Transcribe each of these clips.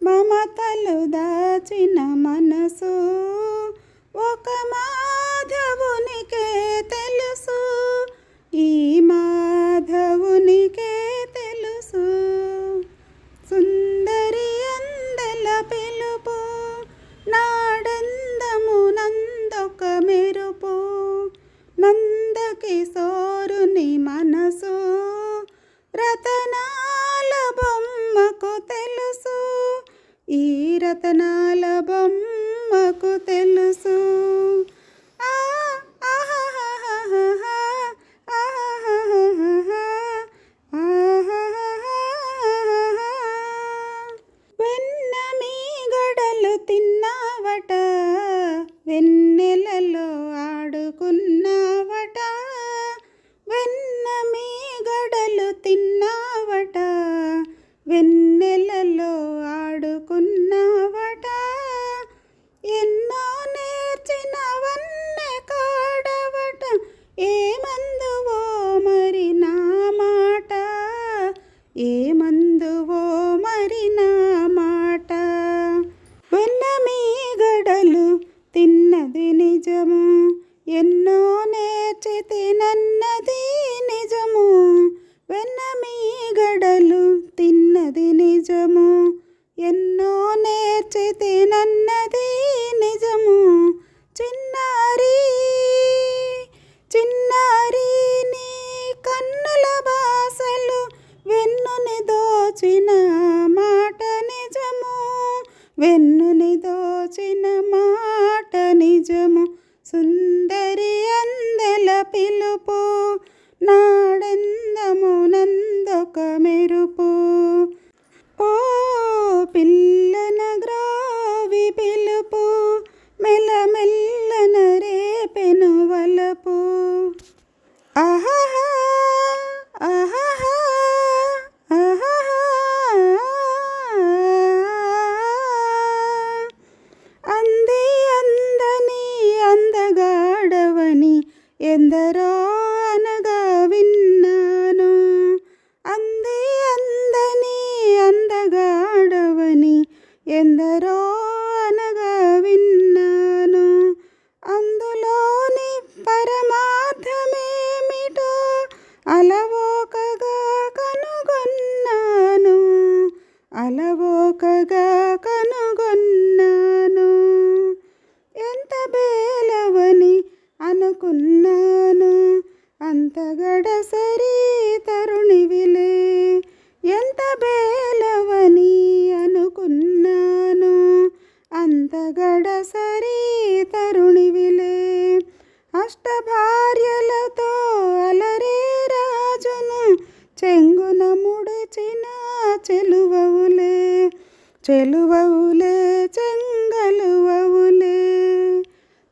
మమతలు దాచిన మనసు ఒక మాధవుని రతనాల బొమ్మకు తెలు నేర్చి తినన్నది నిజము. వెన్న మీ గడలు తిన్నది నిజము. ఎన్నో నేర్చితే నన్నది నిజము. చిన్నారి చిన్నారి నీ కన్నుల బాసలు వెన్నుని దోచిన మాట నిజము. వెన్ను తెలుపు పిలుపు నందొక మెరుపు. ఎందరో అనగా విన్నాను. అంది అందని అందగాడవని ఎందరో అంత తరుణి తరుణివిలే. ఎంత బేలవని అనుకున్నాను. అంత తరుణి తరుణివిలే. అష్టభార్యలతో అలరే రాజును. చెంగున ముడిచిన చెలువవులే. చెలువవులే చెంగలువవులే.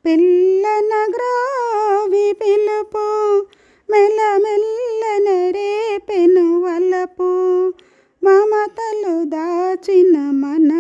పిల్లన గ్రావి పిల్ల మెల్లమెల్లన రేపెను వలపు మమతలు దాచిన మన